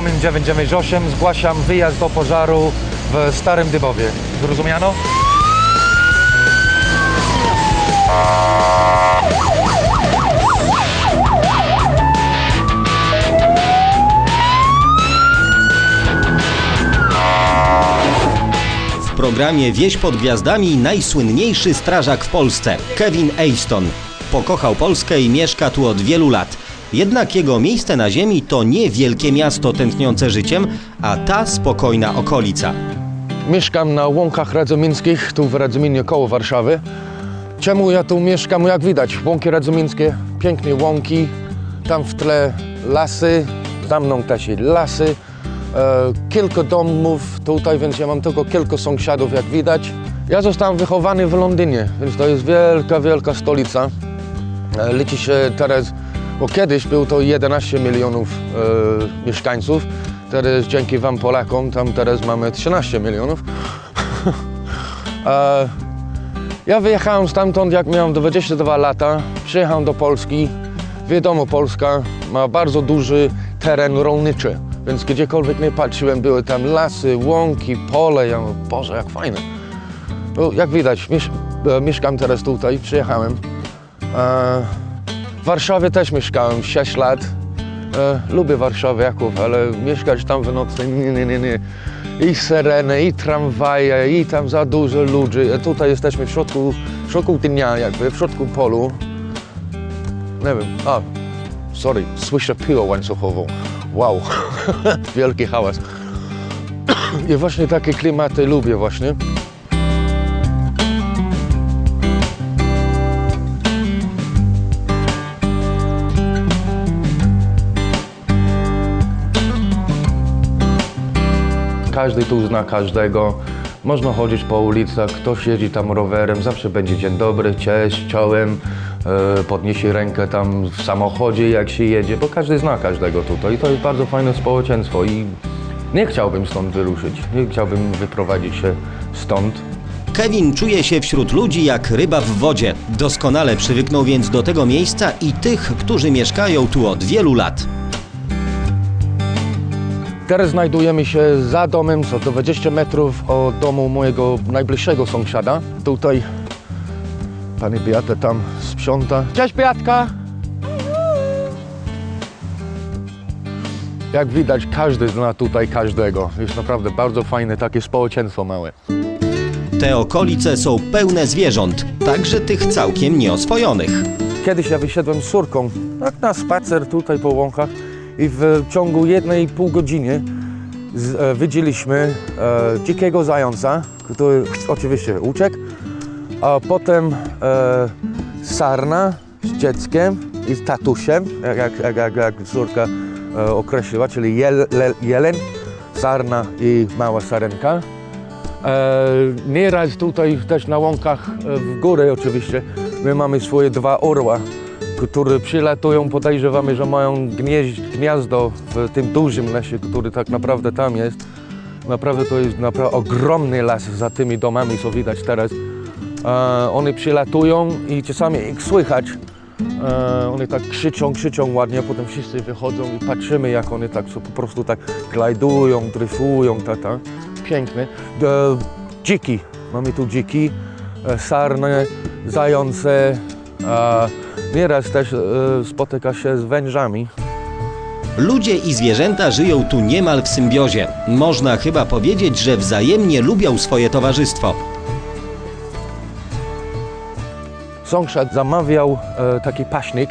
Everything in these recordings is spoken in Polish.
Wołomin 998. Zgłaszam wyjazd do pożaru w Starym Dybowie. Zrozumiano? W programie Wieś pod Gwiazdami najsłynniejszy strażak w Polsce, Kevin Easton. Pokochał Polskę i mieszka tu od wielu lat. Jednak jego miejsce na ziemi to nie wielkie miasto tętniące życiem, a ta spokojna okolica. Mieszkam na łąkach radzomińskich, tu w Radzyminie koło Warszawy. Czemu ja tu mieszkam? Jak widać, łąki radzymińskie, piękne łąki, tam w tle lasy, za mną też lasy, e, kilka domów tutaj, więc ja mam tylko kilku sąsiadów, jak widać. Ja zostałem wychowany w Londynie, więc to jest wielka, wielka stolica. E, Liczy się teraz, bo kiedyś było to 11 milionów e, mieszkańców, teraz dzięki Wam Polakom, tam teraz mamy 13 milionów. e, ja wyjechałem stamtąd, jak miałem 22 lata, przyjechałem do Polski. Wiadomo, Polska ma bardzo duży teren rolniczy, więc gdziekolwiek nie patrzyłem, były tam lasy, łąki, pole. Ja mówię, Boże, jak fajne. No, jak widać, miesz e, mieszkam teraz tutaj, przyjechałem. E, w Warszawie też mieszkałem 6 lat. E, lubię Warszawę, Jaków, ale mieszkać tam w nocy, nie, nie, nie, nie. I syreny, i tramwaje, i tam za dużo ludzi. E, tutaj jesteśmy w środku, w środku dnia, jakby, w środku polu. Nie wiem, a, sorry, słyszę piłę łańcuchową. Wow, wielki hałas. I właśnie takie klimaty lubię właśnie. Każdy tu zna każdego. Można chodzić po ulicach, ktoś jeździ tam rowerem, zawsze będzie dzień dobry, cześć, czołem, e, podniesie rękę tam w samochodzie jak się jedzie, bo każdy zna każdego tutaj. To jest bardzo fajne społeczeństwo i nie chciałbym stąd wyruszyć, nie chciałbym wyprowadzić się stąd. Kevin czuje się wśród ludzi jak ryba w wodzie. Doskonale przywyknął więc do tego miejsca i tych, którzy mieszkają tu od wielu lat. Teraz znajdujemy się za domem, co to 20 metrów od domu mojego najbliższego sąsiada. Tutaj pani Beata tam sprząta. Cześć Beatka! Jak widać, każdy zna tutaj każdego. Jest naprawdę bardzo fajne takie społeczeństwo małe. Te okolice są pełne zwierząt, także tych całkiem nieoswojonych. Kiedyś ja wyszedłem z córką tak na spacer tutaj po łąkach i w ciągu jednej pół godziny z, e, widzieliśmy e, dzikiego zająca, który oczywiście uciekł, a potem e, sarna z dzieckiem i z tatusiem, jak, jak, jak, jak, córka e, określiła, czyli jel, le, jeleń, sarna i mała sarenka. E, nieraz tutaj też na łąkach e, w górę oczywiście my mamy swoje dwa orła, które przylatują, podejrzewamy, że mają gniazdo w tym dużym lesie, który tak naprawdę tam jest. Naprawdę to jest naprawdę ogromny las za tymi domami, co widać teraz. E, one przylatują i czasami ich słychać. E, one tak krzyczą, krzyczą ładnie, potem wszyscy wychodzą i patrzymy, jak one tak po prostu tak glajdują, dryfują, ta, ta. Piękne. E, dziki, mamy tu dziki, e, sarny, zające. E, nieraz też e, spotyka się z wężami. Ludzie i zwierzęta żyją tu niemal w symbiozie. Można chyba powiedzieć, że wzajemnie lubią swoje towarzystwo. Sąsiad zamawiał e, taki paśnik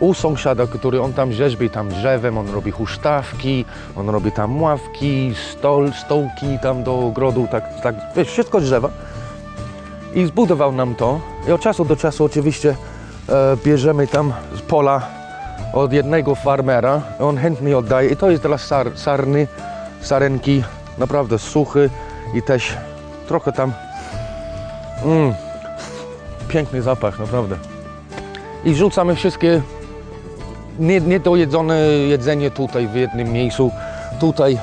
u sąsiada, który on tam rzeźbi tam drzewem, on robi huśtawki, on robi tam ławki, stol, stołki tam do ogrodu, tak, tak wiesz, wszystko drzewa. I zbudował nam to. I od czasu do czasu oczywiście bierzemy tam z pola od jednego farmera. On chętnie oddaje i to jest dla sar, sarny, sarenki, naprawdę suchy i też trochę tam mm, piękny zapach, naprawdę. I rzucamy wszystkie nie- niedojedzone jedzenie tutaj w jednym miejscu. Tutaj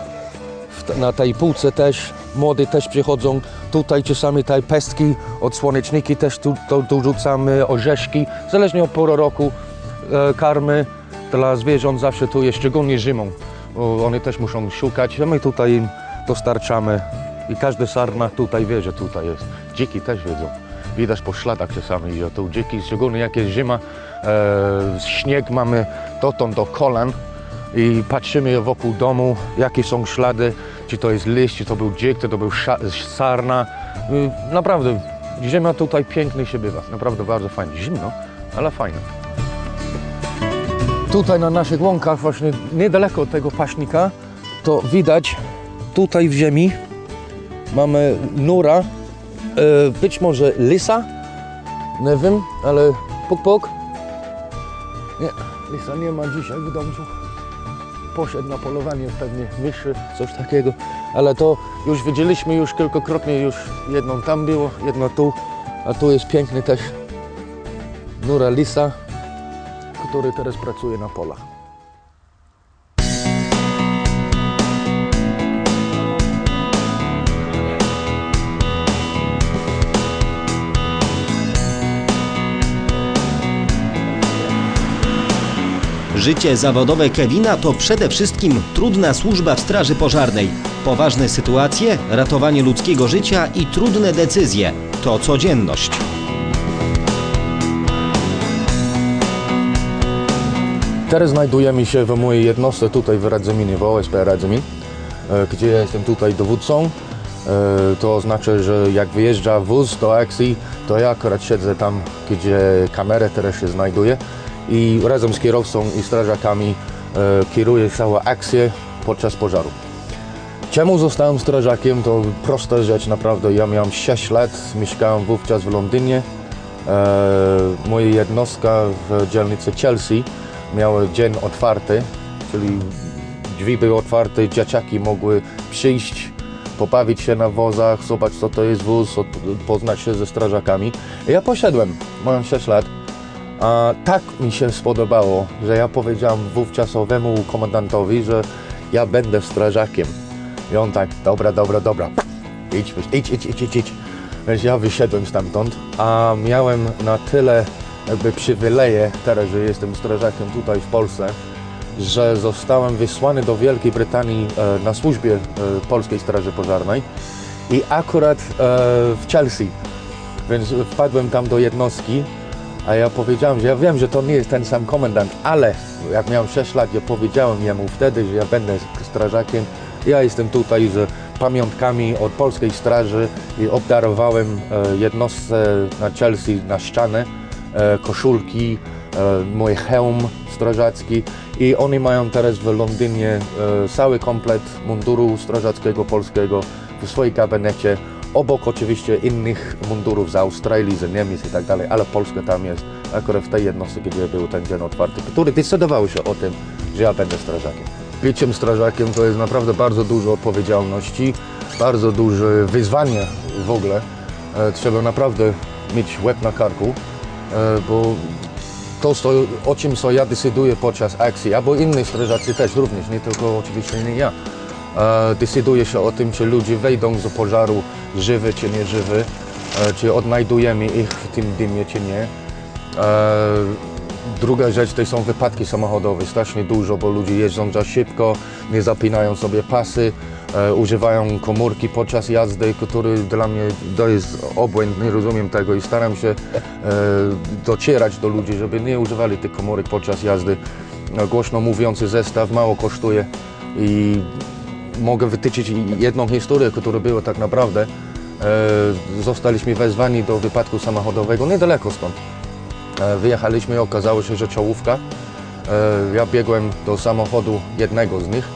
na tej półce też młody też przychodzą. Tutaj czasami te pestki od słoneczniki też tu, tu, tu rzucamy, orzeszki. Zależnie od pory roku e, karmy dla zwierząt zawsze tu jest, szczególnie zimą. bo oni też muszą szukać, a my tutaj im dostarczamy i każdy sarna tutaj wie, że tutaj jest. Dziki też wiedzą. Widać po śladach czasami, że tu dziki, szczególnie jak jest zima, e, śnieg mamy dotąd do kolan i patrzymy wokół domu, jakie są ślady, czy to jest liść, czy to był dzik, czy to był sarna. Y, Naprawdę, zima tutaj pięknie się bywa, naprawdę bardzo fajnie. Zimno, ale fajnie. Tutaj na naszych łąkach, właśnie niedaleko od tego paśnika, to widać tutaj w ziemi mamy nura, e, być może lisa, nie wiem, ale puk puk. Nie, lisa nie ma dzisiaj w domu. Poszedł na polowanie pewnie myszy, coś takiego, ale to już widzieliśmy już kilkakrotnie, już jedną tam było, jedno tu, a tu jest piękny też nura lisa, który teraz pracuje na polach. Życie zawodowe Kevina to przede wszystkim trudna służba w straży pożarnej. Poważne sytuacje, ratowanie ludzkiego życia i trudne decyzje to codzienność. Teraz znajdujemy się w mojej jednostce tutaj w Radzyminie, w OSP Radzymin, e, gdzie jestem tutaj dowódcą. E, To oznacza, że jak wyjeżdża wóz do akcji, to ja akurat siedzę tam, gdzie kamera teraz się znajduje i razem z kierowcą i strażakami e, kieruję całą akcję podczas pożaru. Czemu zostałem strażakiem? To prosta rzecz naprawdę. Ja miałem 6 lat, mieszkałem wówczas w Londynie. E, moja jednostka w dzielnicy Chelsea miała dzień otwarty, czyli drzwi były otwarte, dzieciaki mogły przyjść, pobawić się na wozach, zobaczyć co to jest wóz, poznać się ze strażakami. I ja poszedłem, miałem 6 lat. A tak mi się spodobało, że ja powiedziałem wówczasowemu komendantowi, że ja będę strażakiem. I on tak, dobra, dobra, dobra, idź, idź, idź, idź, idź, idź. Więc ja wyszedłem stamtąd, a miałem na tyle jakby przywileje teraz, że jestem strażakiem tutaj w Polsce, że zostałem wysłany do Wielkiej Brytanii e, na służbie e, Polskiej Straży Pożarnej i akurat e, w Chelsea. Więc wpadłem tam do jednostki, a ja powiedziałem, że ja wiem, że to nie jest ten sam komendant, ale jak miałem 6 lat, ja powiedziałem jemu wtedy, że ja będę strażakiem. Ja jestem tutaj z pamiątkami od polskiej straży i obdarowałem e, jednostce na Chelsea na ścianę e, koszulki, e, mój hełm strażacki i oni mają teraz w Londynie cały komplet munduru strażackiego polskiego w swoim gabinecie. Obok oczywiście innych mundurów z Australii, z Niemiec i tak dalej, ale Polska tam jest akurat w tej jednostce, gdzie był ten dzień otwarty, który decydował się o tym, że ja będę strażakiem. Byciem strażakiem to jest naprawdę bardzo dużo odpowiedzialności, bardzo duże wyzwanie w ogóle. E, Trzeba naprawdę mieć łeb na karku, e, bo to, o czym co ja decyduję podczas akcji, albo inni strażacy też również, nie tylko oczywiście nie ja, e, decyduje się o tym, czy ludzie wejdą do pożaru żywy czy nieżywy, e, czy odnajdujemy ich w tym dymie czy nie. E, Druga rzecz to są wypadki samochodowe, strasznie dużo, bo ludzie jeżdżą za szybko, nie zapinają sobie pasy, e, używają komórki podczas jazdy, który dla mnie to jest obłęd, nie rozumiem tego i staram się docierać do ludzi, żeby nie używali tych komórek podczas jazdy. E, Głośno mówiący zestaw mało kosztuje i mogę wytyczyć jedną historię, która była tak naprawdę. E, Zostaliśmy wezwani do wypadku samochodowego niedaleko stąd. E, Wyjechaliśmy i okazało się, że czołówka. E, Ja biegłem do samochodu jednego z nich,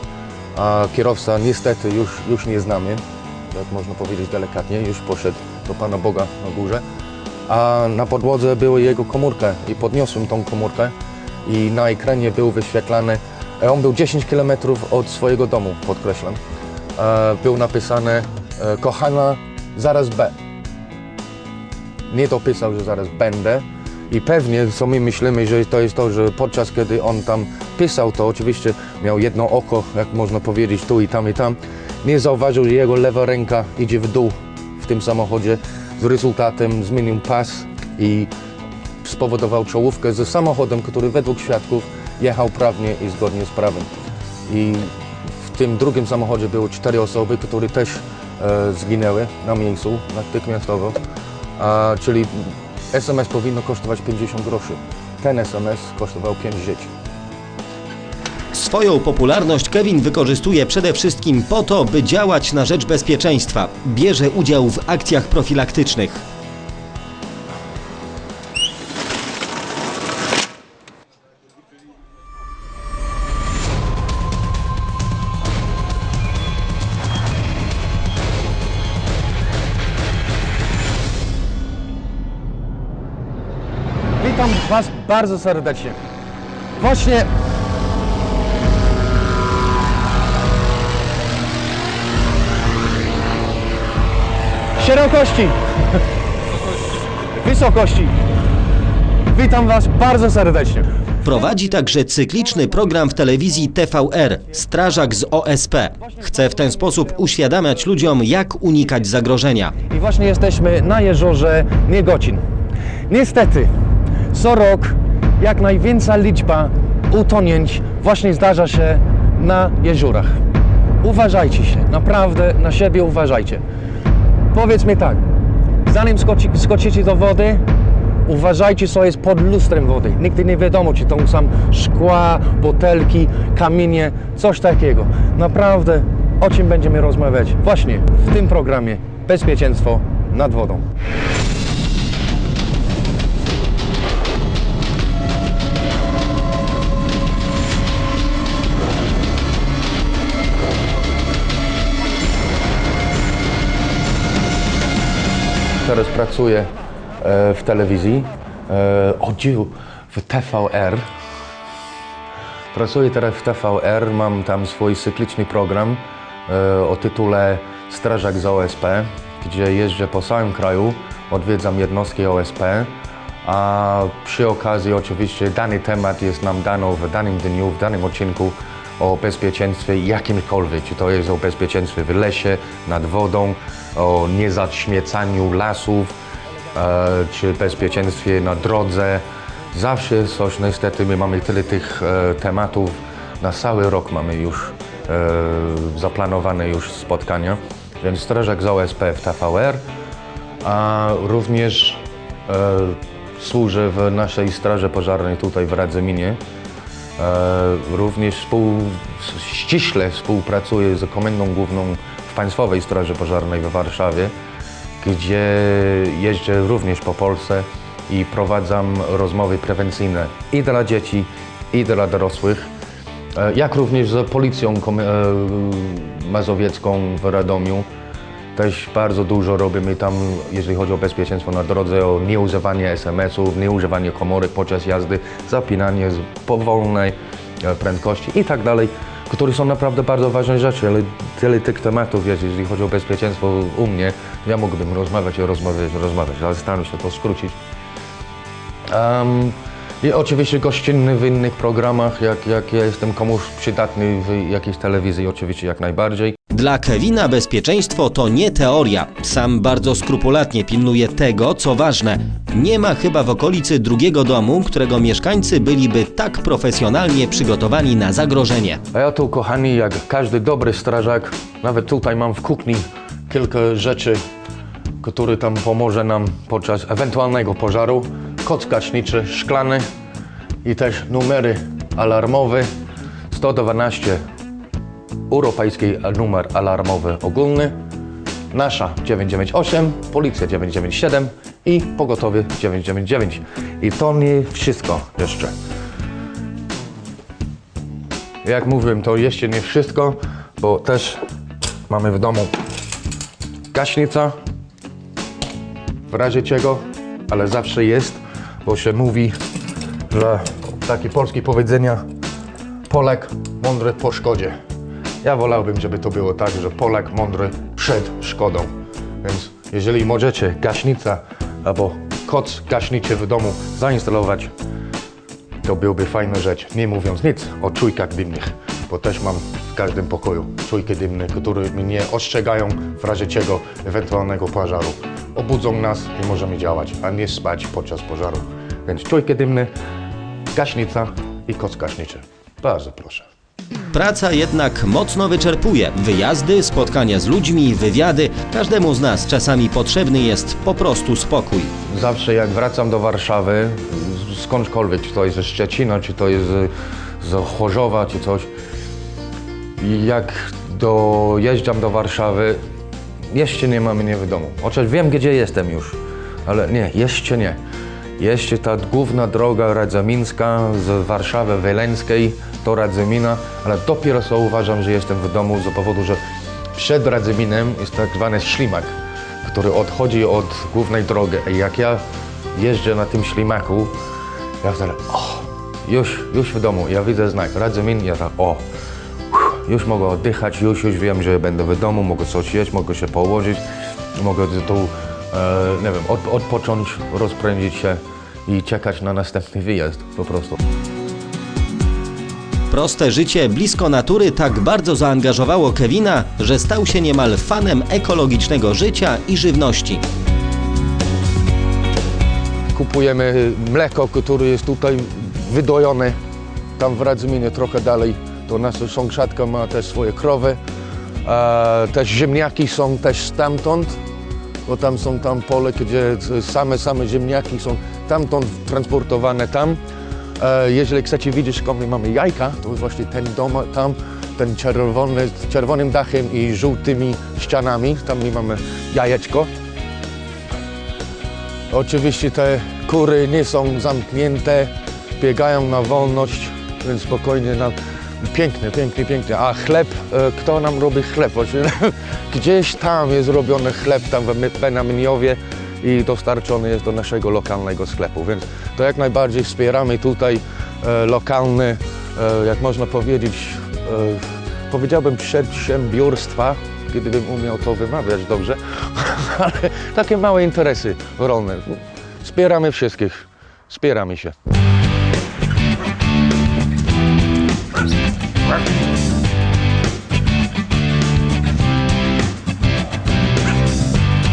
a kierowca niestety już, już nie znamy, jak można powiedzieć delikatnie, już poszedł do Pana Boga na górze. A na podłodze była jego komórka i podniosłem tą komórkę i na ekranie był wyświetlany, on był 10 km od swojego domu, podkreślam. E, Był napisane, e, kochana, zaraz B nie dopisał, że zaraz będę. I pewnie, co my myślimy, że to jest to, że podczas kiedy on tam pisał, to oczywiście miał jedno oko, jak można powiedzieć, tu i tam i tam. Nie zauważył, że jego lewa ręka idzie w dół w tym samochodzie. Z rezultatem zmienił pas i spowodował czołówkę ze samochodem, który według świadków jechał prawnie i zgodnie z prawem. I tym drugim samochodzie były cztery osoby, które też e, zginęły na miejscu natychmiastowo. A, czyli SMS powinno kosztować 50 groszy. Ten SMS kosztował 5 żyć. Swoją popularność Kevin wykorzystuje przede wszystkim po to, by działać na rzecz bezpieczeństwa. Bierze udział w akcjach profilaktycznych. Bardzo serdecznie. Właśnie szerokości, wysokości. Witam Was bardzo serdecznie. Prowadzi także cykliczny program w telewizji TVR Strażak z OSP. Chce w ten sposób uświadamiać ludziom, jak unikać zagrożenia. I właśnie jesteśmy na jeziorze Niegocin. Niestety, co rok jak największa liczba utonięć właśnie zdarza się na jeziorach. Uważajcie się, naprawdę na siebie uważajcie. Powiedz mi tak, zanim skoci, skoczycie do wody, uważajcie co jest pod lustrem wody. Nigdy nie wiadomo, czy to są szkła, butelki, kamienie, coś takiego. Naprawdę o czym będziemy rozmawiać właśnie w tym programie Bezpieczeństwo nad wodą. Teraz pracuję e, w telewizji, e, oddział w TVR. Pracuję teraz w TVR, mam tam swój cykliczny program e, o tytule Strażak z OSP, gdzie jeżdżę po całym kraju, odwiedzam jednostki OSP, a przy okazji oczywiście dany temat jest nam dano w danym dniu, w danym odcinku o bezpieczeństwie jakimkolwiek, czy to jest o bezpieczeństwie w lesie, nad wodą, o niezaśmiecaniu lasów, e, czy bezpieczeństwie na drodze. Zawsze coś, niestety my mamy tyle tych e, tematów, na cały rok mamy już e, zaplanowane już spotkania, więc strażak z OSP w TVR, a również służę w naszej straży pożarnej tutaj w Radzyminie. Również współ, ściśle współpracuję z Komendą Główną Państwowej Straży Pożarnej w Warszawie, gdzie jeżdżę również po Polsce i prowadzam rozmowy prewencyjne i dla dzieci, i dla dorosłych, e, jak również z Policją e, Mazowiecką w Radomiu. Też bardzo dużo robimy tam, jeżeli chodzi o bezpieczeństwo na drodze, o nieużywanie SMS-ów, nieużywanie komórek podczas jazdy, zapinanie z powolnej e, prędkości i tak które są naprawdę bardzo ważne rzeczy, ale tyle tych tematów jest, jeżeli chodzi o bezpieczeństwo u mnie, ja mógłbym rozmawiać i rozmawiać, rozmawiać, ale staram się to skrócić. Um, I oczywiście gościnny w innych programach, jak, jak ja jestem komuś przydatny w jakiejś telewizji, oczywiście jak najbardziej. Dla Kevina bezpieczeństwo to nie teoria. Sam bardzo skrupulatnie pilnuje tego, co ważne. Nie ma chyba w okolicy drugiego domu, którego mieszkańcy byliby tak profesjonalnie przygotowani na zagrożenie. A ja tu, kochani, jak każdy dobry strażak, nawet tutaj mam w kuchni kilka rzeczy, które tam pomoże nam podczas ewentualnego pożaru. Koc gaśniczy szklany i też numery alarmowe 112 europejski numer alarmowy ogólny, nasza 998, policja 997 i pogotowie 999. I to nie wszystko jeszcze. Jak mówiłem, to jeszcze nie wszystko, bo też mamy w domu gaśnica, w razie czego, ale zawsze jest, bo się mówi, że takie polskie powiedzenia Polak mądry po szkodzie. Ja wolałbym, żeby to było tak, że Polak mądry przed szkodą. Więc jeżeli możecie gaśnica albo koc gaśniczy w domu zainstalować, to byłby fajna rzecz. Nie mówiąc nic o czujkach dymnych, bo też mam w każdym pokoju czujki dymne, które mnie ostrzegają w razie czego ewentualnego pożaru. Obudzą nas i możemy działać, a nie spać podczas pożaru. Więc czujki dymne, gaśnica i koc gaśniczy. Bardzo proszę. Praca jednak mocno wyczerpuje. Wyjazdy, spotkania z ludźmi, wywiady. Każdemu z nas czasami potrzebny jest po prostu spokój. Zawsze jak wracam do Warszawy, skądkolwiek, czy to jest ze Szczecina, czy to jest z, Chorzowa, czy coś, jak dojeżdżam do Warszawy, jeszcze nie ma mnie w domu. Chociaż wiem, gdzie jestem już, ale nie, jeszcze nie. Jeszcze ta główna droga radzemińska z Warszawy Wileńskiej do Radzymina, ale dopiero co uważam, że jestem w domu z powodu, że przed Radzyminem jest tak zwany ślimak, który odchodzi od głównej drogi. I jak ja jeżdżę na tym ślimaku, ja wtedy, o, już, już w domu, ja widzę znak Radzymin, ja tak, o, już mogę oddychać, już, już wiem, że będę w domu, mogę coś jeść, mogę się położyć, mogę tu, e, nie wiem, od, odpocząć, rozprędzić się i czekać na następny wyjazd po prostu. Proste życie blisko natury tak bardzo zaangażowało Kevina, że stał się niemal fanem ekologicznego życia i żywności. Kupujemy mleko, które jest tutaj wydojone, tam w Radzyminie trochę dalej, to nasza sąsiadka ma też swoje krowy. E, też ziemniaki są też stamtąd, bo tam są tam pole, gdzie same, same ziemniaki są tamtąd transportowane tam. E, jeżeli chcecie widzieć, skąd my mamy jajka, to właśnie ten dom tam, ten czerwony, z czerwonym dachem i żółtymi ścianami, tam my mamy jajeczko. Oczywiście te kury nie są zamknięte, biegają na wolność, więc spokojnie nam. Piękne, pięknie, pięknie. A chleb, e, kto nam robi chleb? Gdzieś tam jest robiony chleb, tam w Benaminiowie i dostarczony jest do naszego lokalnego sklepu, więc to jak najbardziej wspieramy tutaj e, lokalne, jak można powiedzieć, e, powiedziałbym przedsiębiorstwa, gdybym umiał to wymawiać dobrze, ale takie małe interesy rolne. Wspieramy wszystkich, wspieramy się.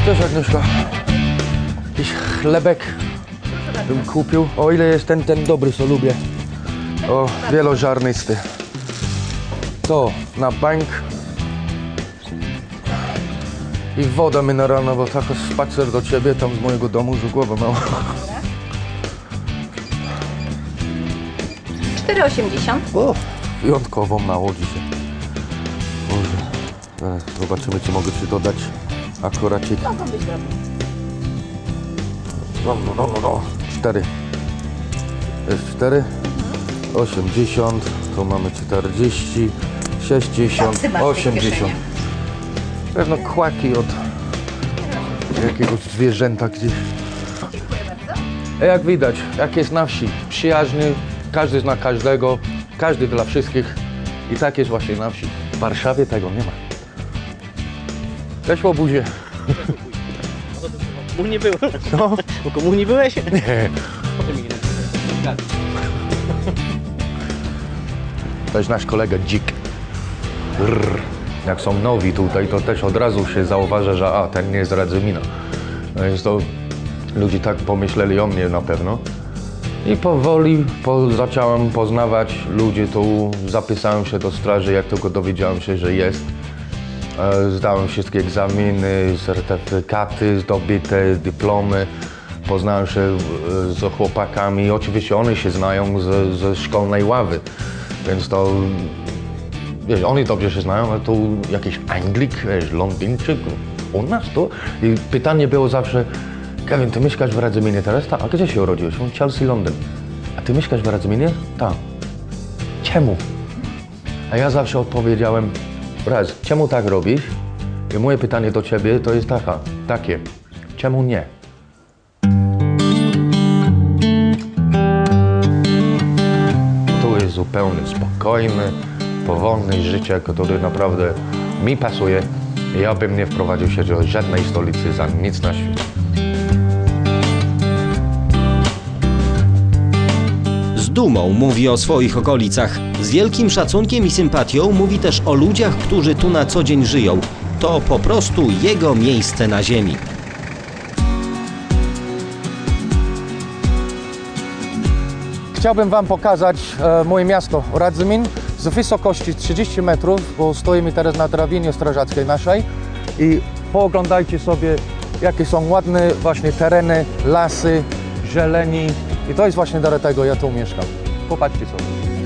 Cześć Agnieszka. Jakiś chlebek bym kupił. O ile jest ten, ten dobry, co lubię. O, wielożarnisty. To na bank. I woda mineralna, bo taki spacer do ciebie tam z mojego domu, że głowa mała. 4,80. O, wyjątkowo mało dzisiaj. Boże. Zaraz zobaczymy, czy mogę ci dodać akuracik. Mogą być drobne. No, no, no, no, no. Cztery. Jest cztery. 80, tu mamy 40, 60, Tak, ty masz 80. kieszenie. Pewno kłaki od jakiegoś zwierzęta gdzieś. Dziękuję bardzo. Jak widać, jak jest na wsi, przyjaźny, każdy zna każdego, każdy dla wszystkich. I tak jest właśnie na wsi. W Warszawie tego nie ma. Cześć łobuzie. Komunii byłem. No, Po komunii byłeś? nie. To jest nasz kolega Dzik. Rrr. Jak są nowi tutaj, to też od razu się zauważa, że a, ten nie jest Radzymina. No więc to ludzie tak pomyśleli o mnie na pewno. I powoli po, zacząłem poznawać ludzi tu, zapisałem się do straży, jak tylko dowiedziałem się, że jest. E, Zdałem wszystkie egzaminy, certyfikaty zdobyte, dyplomy. Poznałem się e, z chłopakami. Oczywiście oni się znają ze, ze szkolnej ławy, więc to wiesz, oni dobrze się znają, ale tu jakiś Anglik, wiesz, Londyńczyk u nas to. I pytanie było zawsze, Kevin, ty mieszkasz w Radzyminie teraz? Tak. A gdzie się urodziłeś? On Chelsea, Londyn. A ty mieszkasz w Radzyminie? Tak. Czemu? A ja zawsze odpowiedziałem, raz, czemu tak robisz? I moje pytanie do ciebie to jest taka, takie, czemu nie? Tu jest zupełnie spokojne, powolne życie, które naprawdę mi pasuje. Ja bym nie wprowadził się do żadnej stolicy za nic na świecie. Dumą mówi o swoich okolicach. Z wielkim szacunkiem i sympatią mówi też o ludziach, którzy tu na co dzień żyją. To po prostu jego miejsce na ziemi. Chciałbym Wam pokazać e, moje miasto Radzymin. z wysokości 30 metrów, bo stoimy teraz na drabinie strażackiej naszej i pooglądajcie sobie, jakie są ładne właśnie tereny, lasy, zieleni i to jest właśnie dlatego ja tu mieszkam. Popatrzcie sobie.